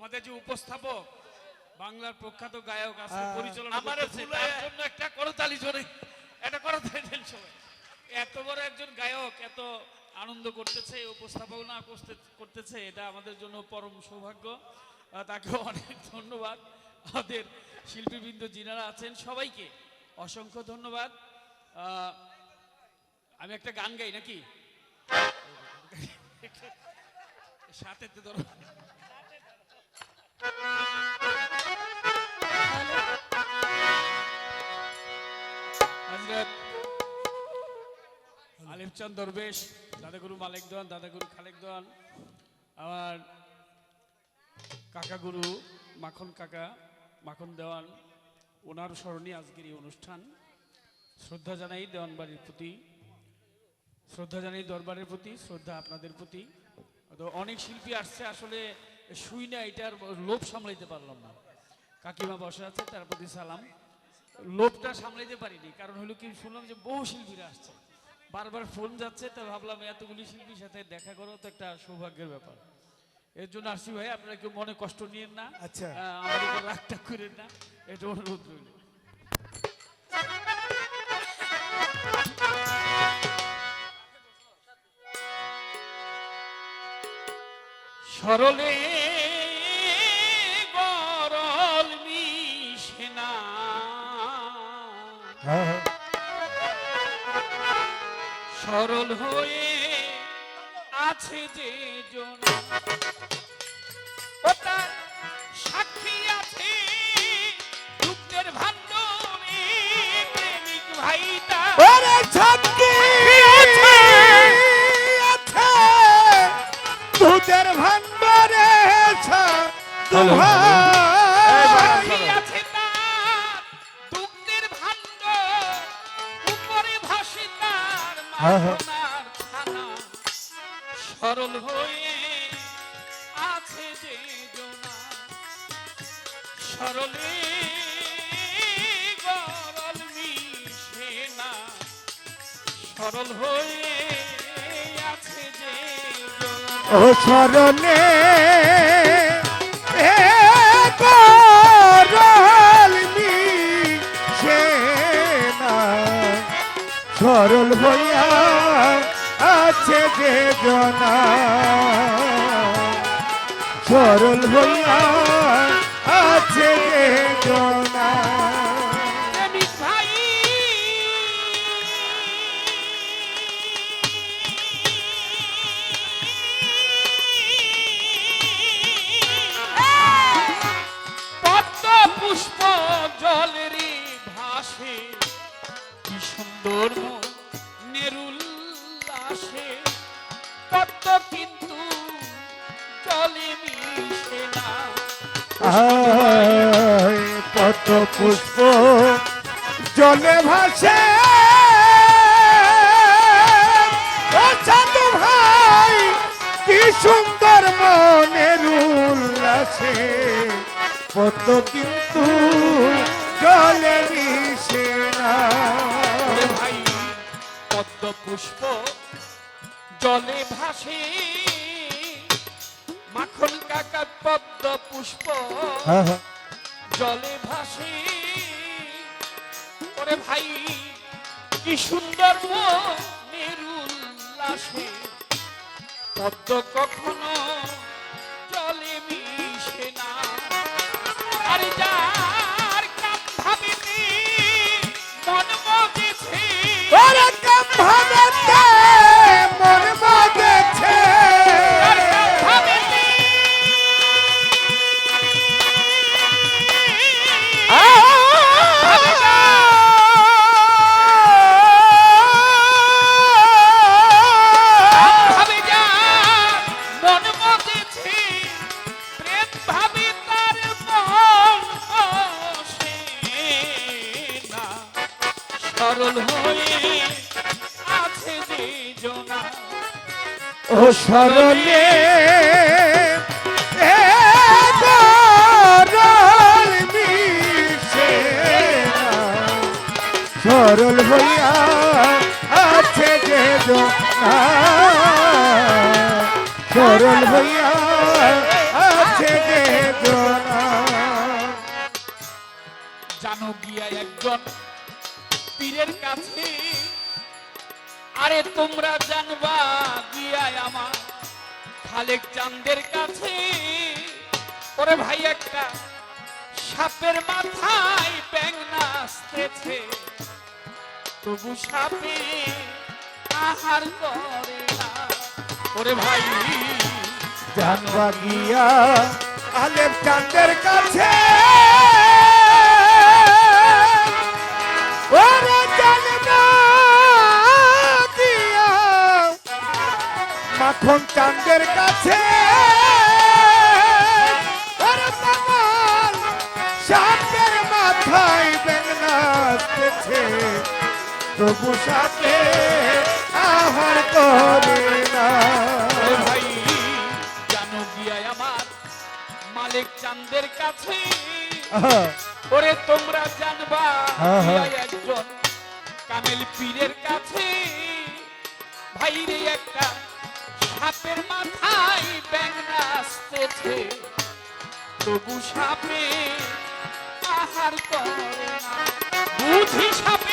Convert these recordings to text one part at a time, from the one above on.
আমাদের যে উপস্থাপক বাংলার প্রখ্যাত গায়ক আছে হ্যাঁ। পরিচালনা আমার তার জন্য একটা করতালি জোরে। একটা করতালি দেন সবাই এত বড় একজন গায়ক এত আনন্দ করতেছে উপস্থাপনা করতে- করতেছে এটা আমাদের জন্য পরম সৌভাগ্য। তাকে অনেক ধন্যবাদ। আমাদের শিল্পীবৃন্দ যিনারা আছেন সবাইকে অসংখ্য ধন্যবাদ। আহ, আমি একটা গান গাই নাকি? সাথে তো ধরো। আলিফচাঁদ দরবেশ, দাদাগুরু মালিক দেওয়ান দাদাগুরু খালেক দেওয়ান আমার কাকা গুরু মাখন কাকা, মাখন দেওয়ান, ওনার স্মরণে আজকের এই অনুষ্ঠান। শ্রদ্ধা জানাই দেওয়ানবাড়ির প্রতি, শ্রদ্ধা জানাই দরবারের প্রতি, শ্রদ্ধা আপনাদের প্রতি। অনেক শিল্পী আসছে আসলে শুই না এটার লোভ সামলাইতে পারলাম না। কাকিমা বসে আছে তার প্রতি সালাম। লোভটা সামলাইতে পারিনি কারণ হলো কি শুনলাম যে বহু শিল্পীরা আসছে। বারবার ফোন যাচ্ছে তো ভাবলাম এতগুলি শিল্পীর সাথে দেখা করো তো একটা সৌভাগ্যের ব্যাপার। এর জন্য আসছি ভাই আপনারা কেউ মনে কষ্ট নিয়েন না। আচ্ছা। উপর রাগটা করেন না এটা অনুরোধ রইল। সরলে গরল মিশনা হ্যাঁ, সরল হয়ে আছে যে জন। সরল হয়ে আছে যে সরলে গরল মিশে না সরল হয়ে। আছে যে ও চরণে সরল হইয়া আছে যে জনা। সরল হইয়া আছে যে জনা। পুষ্প জলেরই ভাসে, কি সুন্দর পদ্ম কিন্তু জলে মিশে না। কত পুষ্প জলে ভাসে। ভাই কি সুন্দর মনের উল্লাসে কত কিন্তু জলে মিশে না। ভাই পদ্ম পুষ্প জলে ভাসে মাখন কাকা পদ্ম পুষ্প। জলে ভাসে। ওরে ভাই কি সুন্দর মেরুল্লাসে পদ্ম কখনো জলে মিশে না। আর যার কাম ভাবিনি মন মজেছে। ওরে কাম ভাবেতে পাগল হয়ে আছে যে জোনা। ও সরলে সরল হইয়া আছে যে সরল হইয়া আছে যে জানো গিয়া একজন পীরের কাছে। আরে তোমরা জানবা গিয়া আমার। খালেক চান্দের কাছে। ওরে ভাই, একটা সাপের মাথায় ব্যাং নাচতেছে। তবু সাপে আহার করে না। ওরে ভাই, জানবা গিয়া আলেপ চাঁদের কাছে। ওরে মাখন চাঁদের কাছে। সাপের মাথায় বেগনাতেছে তবু সাপে আহার করে না। ভাই জানো গিয়া আমার? মালিক চান্দের কাছে। ওরে তোমরা জানবা হ্যাঁ, হ্যাঁ। একজন? কামেল পীরের কাছে। ভাই রে একটা সাপের মাথায় ব্যাং নাচতেছে। তবু সাপে আহার করে বুঝি সাপে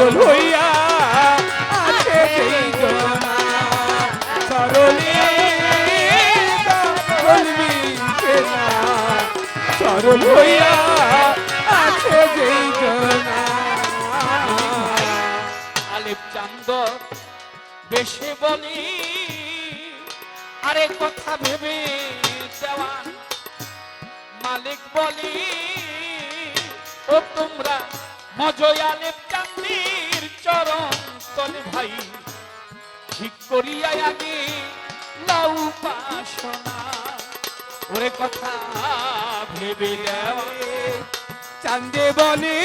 সরল হইয়া আছে সেই জনা সরলে সরল হইয়া আছে জনা আলেপ চান্দ বেশে বলি, আরে কথা ভেবে দেওয়ান মালিক বলি, ও তোমরা মজয় চান্দির চরণ তলে ভাই। ঠিক করিয়া আগে লাউ পাশনা ওরে কথা ভেবে চান্দে বলে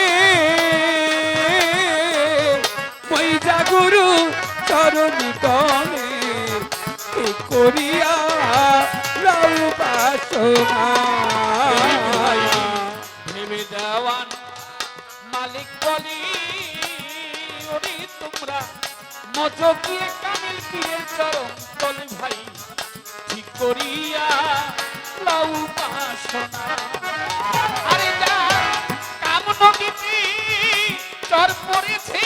পয়জা গুরু চরণ তলে করিয়া রাউ পাশমা ভেবে দেওয়ান মালিক বলি তোমরা মজকিয়ে কামিল পীরের চরণ তলে ভাই। ঠিক করিয়া লাউ পাশনা আরে যা কাম নদীতে চর পড়েছে।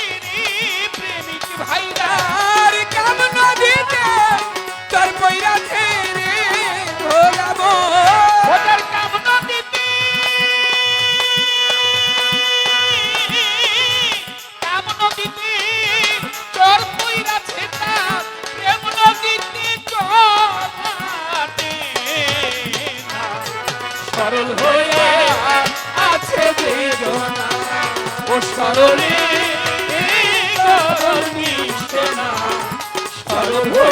সরল হইয়া